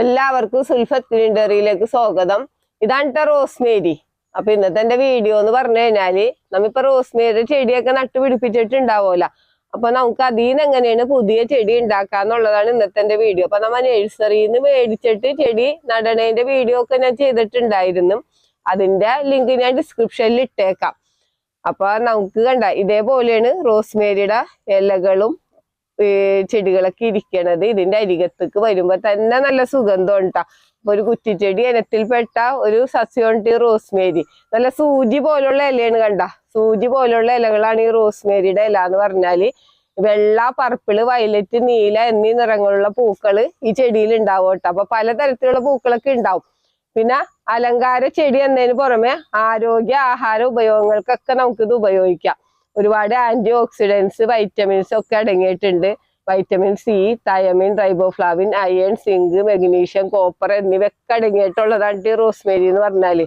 എല്ലാവർക്കും സുൽഫത്ത് ലിൻഡറിയിലേക്ക് സ്വാഗതം. ഇതാണ് റോസ്മേരി. അപ്പൊ ഇന്നത്തെ എന്റെ വീഡിയോ എന്ന് പറഞ്ഞു കഴിഞ്ഞാൽ നമ്മിപ്പോ റോസ്മേരി ചെടിയൊക്കെ നട്ടു പിടിപ്പിച്ചിട്ടുണ്ടാവുമല്ലോ. അപ്പൊ നമുക്ക് അതിൽ എങ്ങനെയാണ് പുതിയ ചെടി ഉണ്ടാക്കാന്നുള്ളതാണ് ഇന്നത്തെ എന്റെ വീഡിയോ. അപ്പൊ നമ്മ നഴ്സറിയിൽ നിന്ന് മേടിച്ചിട്ട് ചെടി നടണേന്റെ വീഡിയോ ഒക്കെ ഞാൻ ചെയ്തിട്ടുണ്ടായിരുന്നു. അതിന്റെ ലിങ്ക് ഞാൻ ഡിസ്ക്രിപ്ഷനിൽ ഇട്ടേക്കാം. അപ്പൊ നമുക്ക് കണ്ട ഇതേപോലെയാണ് റോസ്മേരിയുടെ ഇലകളും ചെടികളൊക്കെ ഇരിക്കണത് ഇതിന്റെ അരികത്തേക്ക് വരുമ്പോ തന്നെ നല്ല സുഗന്ധം ഉണ്ടാ? അപ്പൊ ഒരു കുറ്റിച്ചെടി ഇനത്തിൽപ്പെട്ട ഒരു സസ്യോണ്ടി റോസ്മേരി. നല്ല സൂചി പോലുള്ള ഇലയാണ് കണ്ട? സൂചി പോലുള്ള ഇലകളാണ് ഈ റോസ്മേരിയുടെ ഇല എന്ന് പറഞ്ഞാൽ വെള്ള പർപ്പിൾ വയലറ്റ് നീല എന്നീ നിറങ്ങളുള്ള പൂക്കൾ ഈ ചെടിയിൽ ഉണ്ടാവും കേട്ടോ. അപ്പൊ പലതരത്തിലുള്ള പൂക്കളൊക്കെ ഉണ്ടാവും. പിന്നെ അലങ്കാര ചെടി എന്നതിന് പുറമെ ആരോഗ്യ ആഹാര ഉപയോഗങ്ങൾക്കൊക്കെ നമുക്കിത് ഉപയോഗിക്കാം. ഒരുപാട് ആന്റി ഓക്സിഡൻസ് വൈറ്റമിൻസ് ഒക്കെ അടങ്ങിയിട്ടുണ്ട്. Vitamin C thiamine riboflavin iron zinc magnesium copper എന്നിവയൊക്കെ അടങ്ങിയിട്ടുള്ളതാണ് റോസ്മേരി എന്ന് പറഞ്ഞാൽ.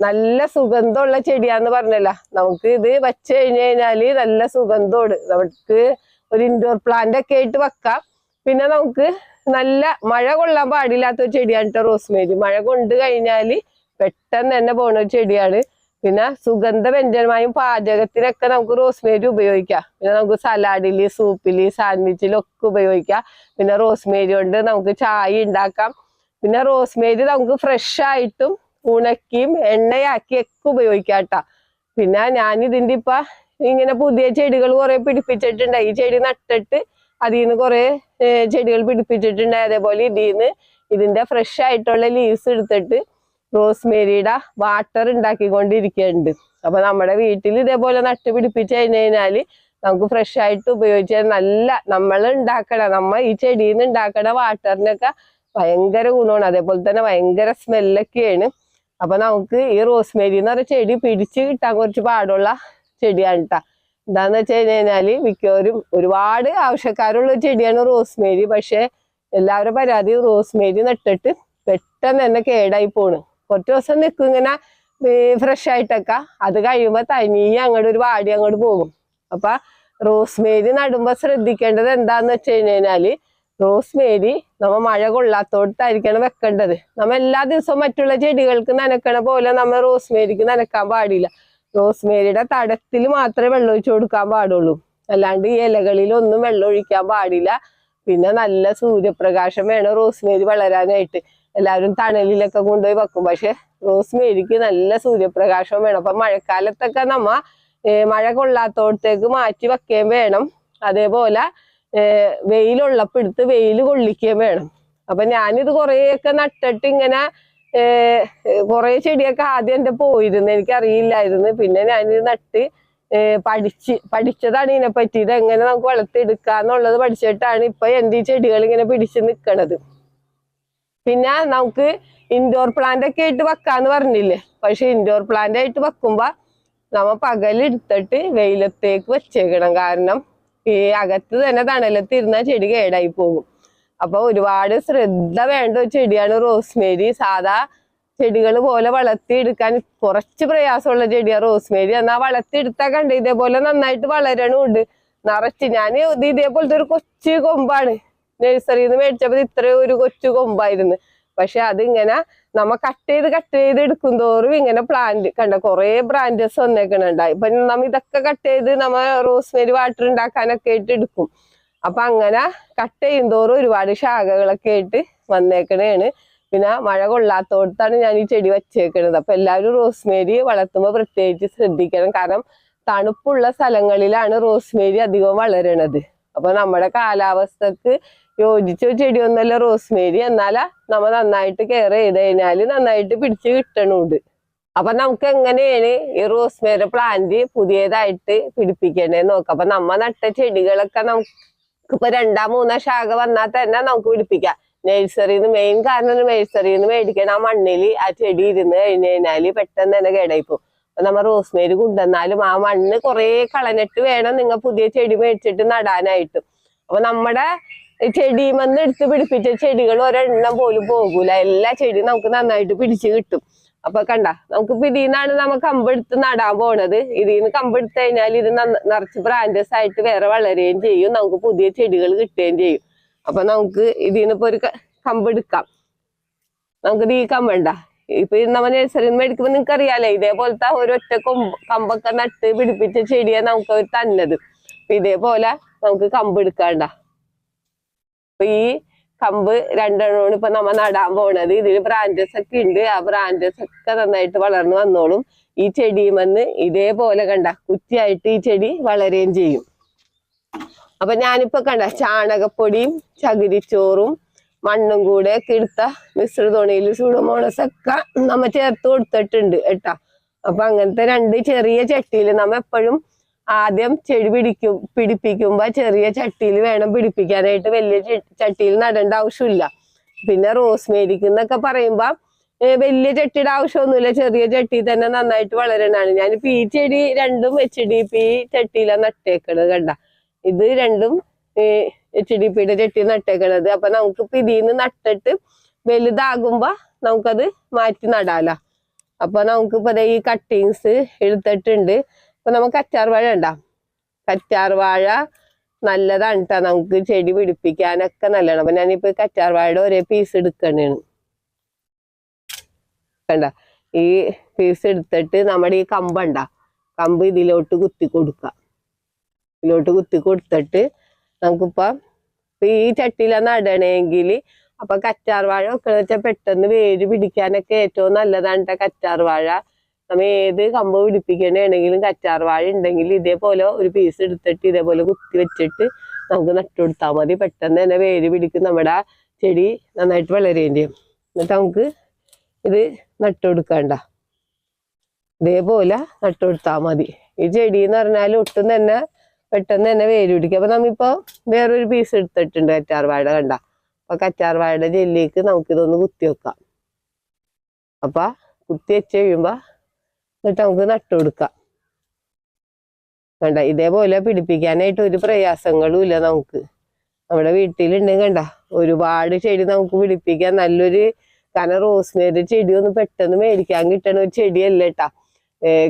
നല്ല സുഗന്ധമുള്ള ചെടിയാന്ന് പറഞ്ഞല്ല. നമുക്ക് ഇത് വച്ച് കഴിഞ്ഞു കഴിഞ്ഞാൽ നല്ല സുഗന്ധമാണ്. നമുക്ക് ഒരു ഇൻഡോർ പ്ലാന്റ് ഒക്കെ ആയിട്ട് വെക്കാം. പിന്നെ നമുക്ക് നല്ല മഴ കൊള്ളാൻ പാടില്ലാത്ത ഒരു ചെടിയാണ് ട്ടോ റോസ്മേരി. മഴ കൊണ്ട് കഴിഞ്ഞാൽ പെട്ടെന്ന് തന്നെ പോണ ഒരു ചെടിയാണ്. പിന്നെ സുഗന്ധ വ്യഞ്ജനമായും പാചകത്തിനൊക്കെ നമുക്ക് റോസ്മേരി ഉപയോഗിക്കാം. പിന്നെ നമുക്ക് സലാഡിൽ സൂപ്പിൽ സാൻഡ്വിച്ചിലൊക്കെ ഉപയോഗിക്കാം. പിന്നെ റോസ്മേരി കൊണ്ട് നമുക്ക് ചായ ഉണ്ടാക്കാം. പിന്നെ റോസ്മേരി നമുക്ക് ഫ്രഷ് ആയിട്ടും ഉണക്കിയും എണ്ണയാക്കി ഒക്കെ ഉപയോഗിക്കാം കേട്ടോ. പിന്നെ ഞാൻ ഇതിന്റെ ഇപ്പൊ ഇങ്ങനെ പുതിയ ചെടികൾ കുറെ പിടിപ്പിച്ചിട്ടുണ്ട്. ഈ ചെടി നട്ടിട്ട് അതിൽ നിന്ന് കുറെ ചെടികൾ പിടിപ്പിച്ചിട്ടുണ്ട്. അതേപോലെ ഇതിൽ നിന്ന് ഇതിന്റെ ഫ്രഷ് ആയിട്ടുള്ള ലീവ്സ് എടുത്തിട്ട് റോസ്മേരിയുടെ വാട്ടർ ഉണ്ടാക്കിക്കൊണ്ടിരിക്കുന്നുണ്ട്. അപ്പൊ നമ്മുടെ വീട്ടിൽ ഇതേപോലെ നട്ടുപിടിപ്പിച്ച് കഴിഞ്ഞു കഴിഞ്ഞാൽ നമുക്ക് ഫ്രഷ് ആയിട്ട് ഉപയോഗിച്ചാൽ നല്ല നമ്മൾ ഉണ്ടാക്കണ നമ്മ ഈ ചെടിയിൽ നിന്ന് ഉണ്ടാക്കണ വാട്ടറിനൊക്കെ ഭയങ്കര ഗുണമാണ്. അതേപോലെ തന്നെ ഭയങ്കര സ്മെല്ലൊക്കെയാണ് അപ്പൊ നമുക്ക് ഈ റോസ്മേരി എന്ന് പറഞ്ഞ ചെടി പിടിച്ച് കിട്ടാൻ കുറച്ച് പാടുള്ള ചെടിയാണ് കേട്ടോ എന്താന്ന് വെച്ച് കഴിഞ്ഞാൽ മിക്കവരും ഒരുപാട് ആവശ്യക്കാരുള്ള ചെടിയാണ് റോസ്മേരി. പക്ഷെ എല്ലാവരും പരാതി റോസ്മേരി നട്ടിട്ട് പെട്ടെന്ന് തന്നെ കേടായി പോണ്. കുറച്ച് ദിവസം നിൽക്കും ഇങ്ങനെ ഫ്രഷ് ആയിട്ടൊക്കെ. അത് കഴിയുമ്പോൾ തനിയെ അങ്ങോട്ട് ഒരു വാടി അങ്ങോട്ട് പോകും. അപ്പൊ റോസ്മേരി നടുമ്പോ ശ്രദ്ധിക്കേണ്ടത് എന്താന്ന് വെച്ച് കഴിഞ്ഞാൽ റോസ്മേരി നമ്മ മഴ കൊള്ളാത്തോടത്തായിരിക്കണം വെക്കേണ്ടത്. നമ്മ എല്ലാ ദിവസവും മറ്റുള്ള ചെടികൾക്ക് നനക്കണ പോലെ നമ്മ റോസ്മേരിക്ക് നനക്കാൻ പാടില്ല. റോസ്മേരിയുടെ തടത്തിൽ മാത്രമേ വെള്ളം ഒഴിച്ചു കൊടുക്കാൻ പാടുള്ളൂ. അല്ലാണ്ട് ഈ ഇലകളിലൊന്നും വെള്ളം ഒഴിക്കാൻ പാടില്ല. പിന്നെ നല്ല സൂര്യപ്രകാശം വേണം റോസ്മേരി വളരാനായിട്ട്. എല്ലാവരും തണലിലൊക്കെ കൊണ്ടുപോയി വെക്കും. പക്ഷെ റോസ്മേരിക്ക് നല്ല സൂര്യപ്രകാശം വേണം. അപ്പൊ മഴക്കാലത്തൊക്കെ നമ്മ മഴ കൊള്ളാത്തോടത്തേക്ക് മാറ്റി വെക്കുകയും വേണം. അതേപോലെ ഏർ വെയിലുള്ളപ്പോ എടുത്ത് വെയിൽ കൊള്ളിക്കുകയും വേണം. അപ്പൊ ഞാനിത് കുറേയൊക്കെ നട്ടിട്ട് ഇങ്ങനെ കുറെ ചെടിയൊക്കെ ആദ്യം എന്റെ പോയിരുന്നു. എനിക്ക് അറിയില്ലായിരുന്നു പിന്നെ ഞാനിത് നട്ട് പഠിച്ച് പഠിച്ചതാണ് ഇതിനെ പറ്റി ഇത് എങ്ങനെ നമുക്ക് വളർത്തിയെടുക്കാന്നുള്ളത് പഠിച്ചിട്ടാണ് ഇപ്പൊ എന്റെ ഈ ചെടികൾ ഇങ്ങനെ പിടിച്ച് നിക്കണത്. പിന്നെ നമുക്ക് ഇൻഡോർ പ്ലാന്റ് ഒക്കെ ആയിട്ട് വെക്കാന്ന് പറഞ്ഞില്ലേ? പക്ഷെ ഇൻഡോർ പ്ലാന്റ് ആയിട്ട് വെക്കുമ്പോ നമ്മ പകലെടുത്തിട്ട് വെയിലത്തേക്ക് വെച്ചേക്കണം. കാരണം ഈ അകത്ത് തന്നെ തണലത്ത് ഇരുന്ന ചെടി കേടായി പോകും. അപ്പൊ ഒരുപാട് ശ്രദ്ധ വേണ്ട ഒരു ചെടിയാണ് റോസ്മേരി. സാധാ ചെടികൾ പോലെ വളർത്തിയെടുക്കാൻ കുറച്ച് പ്രയാസമുള്ള ചെടിയാണ് റോസ്മേരി. എന്നാ വളർത്തിയെടുത്താൽ കണ്ട് ഇതേപോലെ നന്നായിട്ട് വളരണുണ്ട്. നിറച്ച് ഞാൻ ഇത് ഇതേപോലത്തെ ഒരു കൊച്ചു കൊമ്പാണ്. നഴ്സറിയിൽ നിന്ന് മേടിച്ചപ്പോ ഇത്ര ഒരു കൊച്ചു കൊമ്പായിരുന്നു. പക്ഷെ അതിങ്ങനെ നമ്മ കട്ട് ചെയ്ത് കട്ട് ചെയ്ത് എടുക്കും തോറും ഇങ്ങനെ പ്ലാന്റ് കണ്ട കുറെ ബ്രാൻഡസ് വന്നേക്കണുണ്ടായി ഇപ്പൊ നമ്മ ഇതൊക്കെ കട്ട് ചെയ്ത് നമ്മ റോസ്മേരി വാട്ടർ ഉണ്ടാക്കാനൊക്കെ ആയിട്ട് എടുക്കും. അപ്പൊ അങ്ങനെ കട്ട് ചെയ്യും തോറും ഒരുപാട് ശാഖകളൊക്കെ ആയിട്ട് വന്നേക്കണേണ്. പിന്നെ മഴ കൊള്ളാത്തോടത്താണ് ഞാൻ ഈ ചെടി വച്ചേക്കണത്. അപ്പൊ എല്ലാവരും റോസ്മേരി വളർത്തുമ്പോൾ പ്രത്യേകിച്ച് ശ്രദ്ധിക്കണം. കാരണം തണുപ്പുള്ള സ്ഥലങ്ങളിലാണ് റോസ്മേരി അധികം വളരണത്. അപ്പൊ നമ്മുടെ കാലാവസ്ഥക്ക് യോജിച്ച ചെടിയൊന്നല്ല റോസ്മേരി. എന്നാലാ നമ്മ നന്നായിട്ട് കെയർ ചെയ്ത് കഴിഞ്ഞാൽ നന്നായിട്ട് പിടിച്ച് കിട്ടണുണ്ട് അപ്പൊ നമുക്ക് എങ്ങനെയാണ് ഈ റോസ്മേരി പ്ലാന്റ് പുതിയതായിട്ട് പിടിപ്പിക്കണേന്ന് നോക്ക. അപ്പൊ നമ്മ നട്ട ചെടികളൊക്കെ നമുക്ക് ഇപ്പൊ രണ്ടാം മൂന്നാം ശാഖ വന്നാൽ തന്നെ നമുക്ക് പിടിപ്പിക്കാം. നഴ്സറിന്ന് മെയിൻ കാരണം നഴ്സറിന്ന് മേടിക്കണ. ആ മണ്ണിൽ ആ ചെടി ഇരുന്ന് കഴിഞ്ഞ് കഴിഞ്ഞാൽ പെട്ടെന്ന് തന്നെ കേടായിപ്പോ നമ്മ റോസ്മേരി കൊണ്ടുവന്നാലും ആ മണ്ണ് കുറെ കളഞ്ഞിട്ട് വേണം നിങ്ങൾ പുതിയ ചെടി മേടിച്ചിട്ട് നടാനായിട്ട്. അപ്പൊ നമ്മുടെ ചെടിമെന്ന് എടുത്ത് പിടിപ്പിച്ച ചെടികൾ ഒരെണ്ണം പോലും പോകൂല. എല്ലാ ചെടിയും നമുക്ക് നന്നായിട്ട് പിടിച്ച് കിട്ടും. അപ്പൊ കണ്ട നമുക്ക് ഇതിന്നാണ് നമ്മ കമ്പെടുത്ത് നടാൻ പോണത്. ഇതിന്ന് കമ്പെടുത്ത് കഴിഞ്ഞാൽ ഇത് നിറച്ച് ബ്രാഞ്ചസ് ആയിട്ട് വേറെ വളരുകയും ചെയ്യും. നമുക്ക് പുതിയ ചെടികൾ കിട്ടുകയും ചെയ്യും. അപ്പൊ നമുക്ക് ഇതിന്ന് ഇപ്പൊ ഒരു കമ്പെടുക്കാം നമുക്ക് ഈ കമ്പണ്ട ഇപ്പൊ നമ്മ നഴ്സറിയിൽ നിന്ന് മേടിക്കുമ്പോ നിങ്ങൾക്ക് അറിയാലോ ഇതേപോലത്തെ ഒരൊറ്റ കൊമ്പ് കമ്പൊക്കെ നട്ട് പിടിപ്പിച്ച ചെടിയാണ് നമുക്ക് അവർ തന്നത്. ഇതേപോലെ നമുക്ക് കമ്പ് എടുക്കാണ്ട അപ്പൊ ഈ കമ്പ് രണ്ടെണ്ണമാണ് ഇപ്പൊ നമ്മ നടാൻ പോണത്. ഇതിൽ ബ്രാഞ്ചസ് ഒക്കെ ഉണ്ട്. ആ ബ്രാഞ്ചസ് ഒക്കെ നന്നായിട്ട് വളർന്നു വന്നോളും. ഈ ചെടിയുമെന്ന് ഇതേപോലെ കണ്ട കുറ്റിയായിട്ട് ഈ ചെടി വളരുകയും ചെയ്യും. അപ്പൊ ഞാനിപ്പോ കണ്ട ചാണകപ്പൊടിയും ചകിരിച്ചോറും മണ്ണും കൂടെ ഒക്കെ എടുത്ത മിശ്രിതോണിയിൽ സൂഡോമോണസ് ഒക്കെ നമ്മ ചേർത്ത് കൊടുത്തിട്ടുണ്ട് കേട്ടാ. അപ്പൊ അങ്ങനത്തെ രണ്ട് ചെറിയ ചട്ടിയിൽ നമ്മ എപ്പോഴും ആദ്യം ചെടി പിടിക്കും പിടിപ്പിക്കുമ്പോ ചെറിയ ചട്ടിയിൽ വേണം പിടിപ്പിക്കാനായിട്ട് വലിയ ചട്ടിയിൽ നടേണ്ട ആവശ്യമില്ല. പിന്നെ റോസ്മേരിക്ക് എന്നൊക്കെ പറയുമ്പോ വലിയ ചട്ടിയുടെ ആവശ്യമൊന്നുമില്ല ചെറിയ ചട്ടി തന്നെ നന്നായിട്ട് വളരണാണ്. ഞാനിപ്പോ ഈ ചെടി രണ്ടും എച്ച് ഡി പി ചട്ടിയിലാണ് നട്ടേക്കണത് കണ്ട. ഇത് രണ്ടും എച്ച് ഡി പിയുടെ ചട്ടി നട്ടേക്കണത്. അപ്പൊ ഇതിൽ നിന്ന് നട്ടിട്ട് വലുതാകുമ്പോ നമുക്കത് മാറ്റി നടാലോ. അപ്പൊ നമുക്കിപ്പോ ഈ കട്ടിങ്സ് എടുത്തിട്ടുണ്ട്. അപ്പൊ നമുക്ക് അച്ചാർവാഴ വാഴ ഉണ്ടാ. കറ്റാർ വാഴ നല്ലതാണ് കേട്ടോ നമുക്ക് ചെടി പിടിപ്പിക്കാനൊക്കെ നല്ലതാണ്. അപ്പൊ ഞാനിപ്പോ കറ്റാർ ഒരേ പീസ് എടുക്കണേണ് കണ്ട? ഈ പീസ് എടുത്തിട്ട് നമ്മുടെ ഈ കമ്പണ്ട കമ്പ് ഇതിലോട്ട് കുത്തി കൊടുക്കാം. ഇതിലോട്ട് കുത്തി കൊടുത്തിട്ട് നമുക്കിപ്പോ ഈ ചട്ടിയില നടണമെങ്കിൽ അപ്പൊ കറ്റാർ വാഴ ഒക്കെ പെട്ടെന്ന് വേര് പിടിക്കാനൊക്കെ ഏറ്റവും നല്ലതാണ് കറ്റാർ വാഴ. നമ്മ ഏത് കമ്പ് പിടിപ്പിക്കേണ്ടതാണെങ്കിലും കറ്റാർ വാഴ ഉണ്ടെങ്കിൽ ഇതേപോലെ ഒരു പീസ് എടുത്തിട്ട് ഇതേപോലെ കുത്തി വെച്ചിട്ട് നമുക്ക് നട്ടുകൊടുത്താൽ മതി. പെട്ടെന്ന് തന്നെ വേര് പിടിക്കും നമ്മുടെ ചെടി നന്നായിട്ട് വളരുകയും ചെയ്യും എന്നിട്ട് നമുക്ക് ഇത് നട്ടുകൊടുക്കണ്ട ഇതേപോലെ നട്ടുകൊടുത്താൽ മതി. ഈ ചെടി എന്ന് പറഞ്ഞാൽ ഒട്ടും തന്നെ പെട്ടെന്ന് തന്നെ വേര് പിടിക്കും. അപ്പൊ നമ്മിപ്പോ വേറൊരു പീസ് എടുത്തിട്ടുണ്ട് കറ്റാർ വാഴ കണ്ട. അപ്പൊ കറ്റാർ വാഴയുടെ ജെല്ലിക്ക് നമുക്കിതൊന്ന് കുത്തി വെക്കാം. അപ്പൊ കുത്തി വെച്ച് കഴിയുമ്പോ എന്നിട്ട് നമുക്ക് നട്ടുകൊടുക്കാം കണ്ട? ഇതേപോലെ പിടിപ്പിക്കാനായിട്ട് ഒരു പ്രയാസങ്ങളും ഇല്ല നമുക്ക്. നമ്മുടെ വീട്ടിലുണ്ടെങ്കിൽ കണ്ട? ഒരുപാട് ചെടി നമുക്ക് പിടിപ്പിക്കാൻ നല്ലൊരു കാരണം റോസ്മേരി ചെടി ഒന്ന് പെട്ടെന്ന് മേടിക്കാൻ കിട്ടണ ഒരു ചെടിയല്ല കേട്ടാ.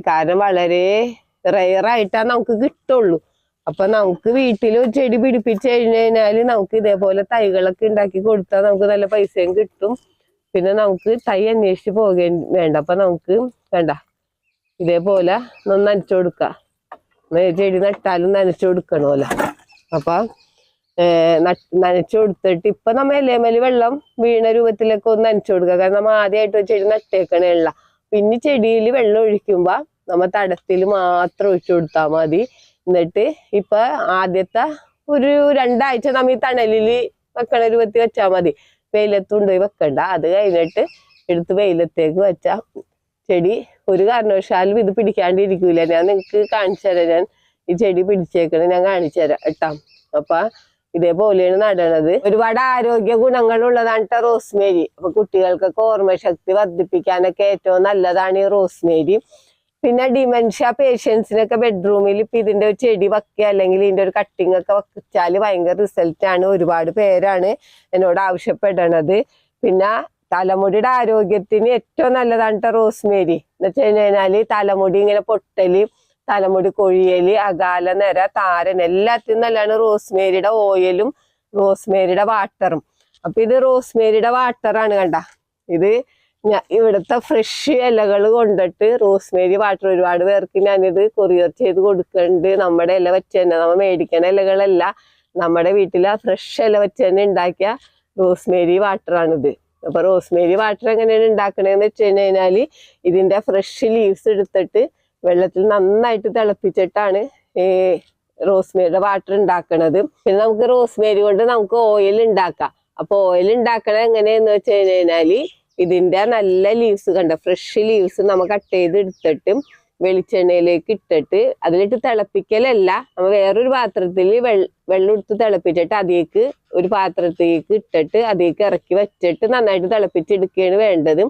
കാരണം വളരെ റെയർ ആയിട്ടാ നമുക്ക് കിട്ടുള്ളൂ. അപ്പൊ നമുക്ക് വീട്ടിൽ ഒരു ചെടി പിടിപ്പിച്ചു കഴിഞ്ഞു കഴിഞ്ഞാൽ നമുക്ക് ഇതേപോലെ തൈകളൊക്കെ ഉണ്ടാക്കി കൊടുത്താൽ നമുക്ക് നല്ല പൈസയും കിട്ടും. പിന്നെ നമുക്ക് തൈ അന്വേഷിച്ച് പോകേ വേണ്ട. അപ്പൊ നമുക്ക് വേണ്ട ഇതേപോലെ ഒന്ന് നനച്ചു കൊടുക്കുക ചെടി നട്ടാലും നനച്ചു കൊടുക്കണമല്ലോ പോലെ അപ്പം നനച്ചു കൊടുത്തിട്ട് ഇപ്പൊ നമ്മ മേലെ വെള്ളം വീണ രൂപത്തിലൊക്കെ ഒന്ന് നനച്ചു കൊടുക്കുക കാരണം നമ്മ ആദ്യമായിട്ട് ചെടി നട്ടേക്കണേള്ള പിന്നെ ചെടിയിൽ വെള്ളം ഒഴിക്കുമ്പോ നമ്മ തടത്തിൽ മാത്രം ഒഴിച്ചു കൊടുത്താൽ മതി. എന്നിട്ട് ഇപ്പൊ ആദ്യത്തെ ഒരു രണ്ടാഴ്ച നമ്മ ഈ തണലിൽ വെക്കണ രൂപത്തിൽ വെച്ചാൽ മതി. വെയിലത്തുണ്ടോയി വെക്കണ്ട. അത് കഴിഞ്ഞിട്ട് എടുത്ത് വെയിലത്തേക്ക് വെച്ചാ ചെടി ഒരു കാരണവശാലും ഇത് പിടിക്കാണ്ടിരിക്കൂല. ഞാൻ നിങ്ങൾക്ക് കാണിച്ചു തരാം. ഞാൻ ഈ ചെടി പിടിച്ചേക്കണേ. ഞാൻ കാണിച്ചു തരാം കേട്ടാ. അപ്പൊ ഇതേപോലെയാണ് നടണത്. ഒരുപാട് ആരോഗ്യ ഗുണങ്ങളുള്ളതാണ് റോസ്മേരി. അപ്പൊ കുട്ടികൾക്കൊക്കെ ഓർമ്മശക്തി വർദ്ധിപ്പിക്കാനൊക്കെ ഏറ്റവും നല്ലതാണ് ഈ റോസ്മേരി. പിന്നെ ഡിമെൻഷ്യ പേഷ്യൻസിനൊക്കെ ബെഡ്റൂമിൽ ഇപ്പൊ ഇതിന്റെ ഒരു ചെടി വെക്കുക അല്ലെങ്കിൽ ഇതിന്റെ ഒരു കട്ടിംഗ് ഒക്കെ വെച്ചാൽ ഭയങ്കര റിസൾട്ടാണ് ഒരുപാട് പേരാണ് എന്നോട് ആവശ്യപ്പെടണത്. പിന്നെ തലമുടിയുടെ ആരോഗ്യത്തിന് ഏറ്റവും നല്ലതാണ് റോസ്മേരി. എന്ന് വെച്ച് കഴിഞ്ഞാൽ തലമുടി ഇങ്ങനെ പൊട്ടൽ തലമുടി കൊഴിയൽ അകാല നിര താരൻ എല്ലാത്തിനും നല്ലതാണ് റോസ്മേരിയുടെ ഓയിലും റോസ്മേരിയുടെ വാട്ടറും. അപ്പൊ ഇത് റോസ്മേരിയുടെ വാട്ടറാണ് കണ്ട. ഇത് ഇവിടുത്തെ ഫ്രഷ് ഇലകൾ കൊണ്ടിട്ട് റോസ്മേരി വാട്ടർ ഒരുപാട് പേർക്ക് ഞാനിത് കൊറിയർ ചെയ്ത് കൊടുക്കുന്നുണ്ട് നമ്മുടെ ഇല വെച്ച് തന്നെ നമ്മൾ മേടിക്കണ ഇലകളല്ല. നമ്മുടെ വീട്ടിലെ ഫ്രഷ് ഇല വെച്ച് തന്നെ ഉണ്ടാക്കിയ റോസ്മേരി വാട്ടറാണിത്. അപ്പൊ റോസ്മേരി വാട്ടർ എങ്ങനെയാണ് ഉണ്ടാക്കണതെന്ന് വെച്ച് കഴിഞ്ഞാൽ ഇതിന്റെ ഫ്രഷ് ലീവ്സ് എടുത്തിട്ട് വെള്ളത്തിൽ നന്നായിട്ട് തിളപ്പിച്ചിട്ടാണ് ഈ റോസ്മേരിയുടെ വാട്ടർ ഉണ്ടാക്കണത്. പിന്നെ നമുക്ക് റോസ്മേരി കൊണ്ട് നമുക്ക് ഓയിൽ ഉണ്ടാക്കാം. അപ്പൊ ഓയിൽ ഉണ്ടാക്കണത് എങ്ങനെയെന്ന് വെച്ച് കഴിഞ്ഞാൽ ഇതിന്റെ നല്ല ലീവ്സ് കണ്ട? ഫ്രഷ് ലീവ്സ് നമ്മൾ കട്ട് ചെയ്ത് എടുത്തിട്ട് വെളിച്ചെണ്ണയിലേക്ക് ഇട്ടിട്ട് അതിലിട്ട് തിളപ്പിക്കലല്ല. നമ്മൾ വേറൊരു പാത്രത്തിൽ വെള്ളം എടുത്ത് തിളപ്പിച്ചിട്ട് അതിലേക്ക് ഒരു പാത്രത്തിലേക്ക് ഇട്ടിട്ട് അതിലേക്ക് ഇറക്കി വെച്ചിട്ട് നന്നായിട്ട് തിളപ്പിച്ചെടുക്കുകയാണ് വേണ്ടത്.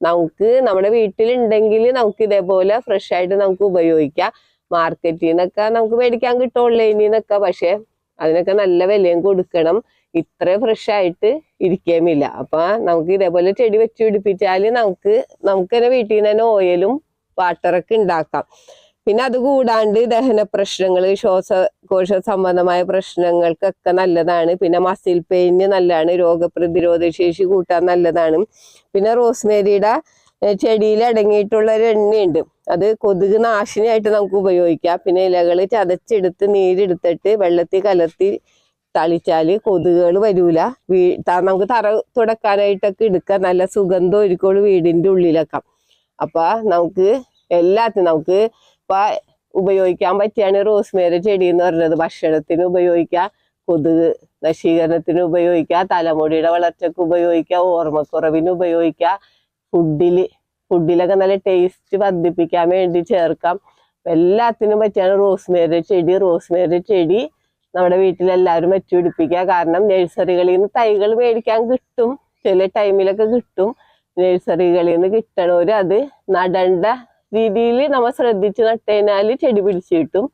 നമുക്ക് നമ്മുടെ വീട്ടിലുണ്ടെങ്കിൽ നമുക്ക് ഇതേപോലെ ഫ്രഷ് ആയിട്ട് നമുക്ക് ഉപയോഗിക്കാം. മാർക്കറ്റിൽ നിന്നൊക്കെ നമുക്ക് മേടിക്കാൻ കിട്ടും ഓൺലൈനിൽ നിന്നൊക്കെ. പക്ഷെ അതിനൊക്കെ നല്ല വിലയും കൊടുക്കണം. ഇത്ര ഫ്രഷ് ആയിട്ട് ഇരിക്കുകയുമില്ല അപ്പൊ നമുക്ക് ഇതേപോലെ ചെടി വെച്ച് പിടിപ്പിച്ചാൽ നമുക്ക് നമുക്ക് തന്നെ വീട്ടിൽ നിന്ന് തന്നെ ഓയിലും വാട്ടറൊക്കെ ഉണ്ടാക്കാം പിന്നെ അത് കൂടാണ്ട് ദഹന പ്രശ്നങ്ങൾ ശ്വാസകോശ സംബന്ധമായ പ്രശ്നങ്ങൾക്കൊക്കെ നല്ലതാണ്. പിന്നെ മസിൽ പെയിന് നല്ലതാണ് രോഗപ്രതിരോധ ശേഷി കൂട്ടാൻ നല്ലതാണ്. പിന്നെ റോസ്മേരിയുടെ ചെടിയിൽ അടങ്ങിയിട്ടുള്ള ഒരു എണ്ണയുണ്ട്. അത് കൊതുക് നാശിനിയായിട്ട് നമുക്ക് ഉപയോഗിക്കാം. പിന്നെ ഇലകൾ ചതച്ചെടുത്ത് നീരെടുത്തിട്ട് വെള്ളത്തിൽ കലർത്തി തളിച്ചാൽ കൊതുകുകൾ വരൂല. വീ നമുക്ക് തറ തുടക്കാനായിട്ടൊക്കെ എടുക്കാം. നല്ല സുഗന്ധം ഒരുക്കോളൂ വീടിന്റെ ഉള്ളിലൊക്കെ. അപ്പൊ നമുക്ക് എല്ലാത്തിനും നമുക്ക് ഇപ്പൊ ഉപയോഗിക്കാൻ പറ്റിയാണ് റോസ്മേരി ചെടി എന്ന് പറഞ്ഞത്. ഭക്ഷണത്തിന് ഉപയോഗിക്കാം കൊതുക് നശീകരണത്തിന് ഉപയോഗിക്കാം തലമുടിയുടെ വളർച്ചയ്ക്ക് ഉപയോഗിക്കാം ഓർമ്മക്കുറവിന് ഉപയോഗിക്കാം ഫുഡിൽ ഫുഡിലൊക്കെ നല്ല ടേസ്റ്റ് വർദ്ധിപ്പിക്കാൻ വേണ്ടി ചേർക്കാം. എല്ലാത്തിനും പറ്റിയാണ് റോസ്മേരി ചെടി. റോസ്മേരി ചെടി നമ്മുടെ വീട്ടിലെല്ലാവരും വെച്ചുപിടിപ്പിക്കുക കാരണം നഴ്സറികളിൽ നിന്ന് തൈകൾ മേടിക്കാൻ കിട്ടും. ചില ടൈമിലൊക്കെ കിട്ടും. നഴ്സറികളിൽ നിന്ന് കിട്ടണവർ അത് നടണ്ട രീതിയിൽ നമ്മൾ ശ്രദ്ധിച്ച് നട്ടുകഴിഞ്ഞാൽ ചെടി പിടിച്ച് കിട്ടും.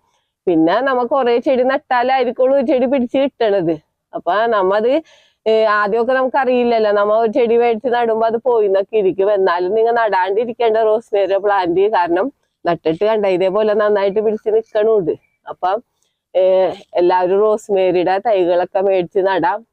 പിന്നെ നമ്മ കുറേ ചെടി നട്ടാലായിരിക്കുള്ളൂ ചെടി പിടിച്ച് കിട്ടണത്. അപ്പൊ നമ്മത് ആദ്യമൊക്കെ നമുക്ക് അറിയില്ലല്ലോ നമ്മ ഒരു ചെടി മേടിച്ച് നടുമ്പോൾ അത് പോയിന്നൊക്കെ ഇരിക്കും. എന്നാലും നിങ്ങൾ നടാണ്ടിരിക്കേണ്ട റോസ്മേരി പ്ലാന്റ് കാരണം നട്ടിട്ട് കണ്ട ഇതേപോലെ നന്നായിട്ട് പിടിച്ച് നിൽക്കണുണ്ട് അപ്പം എല്ലാവരും റോസ്മേരിയുടെ തൈകളൊക്കെ മേടിച്ച് നടാം.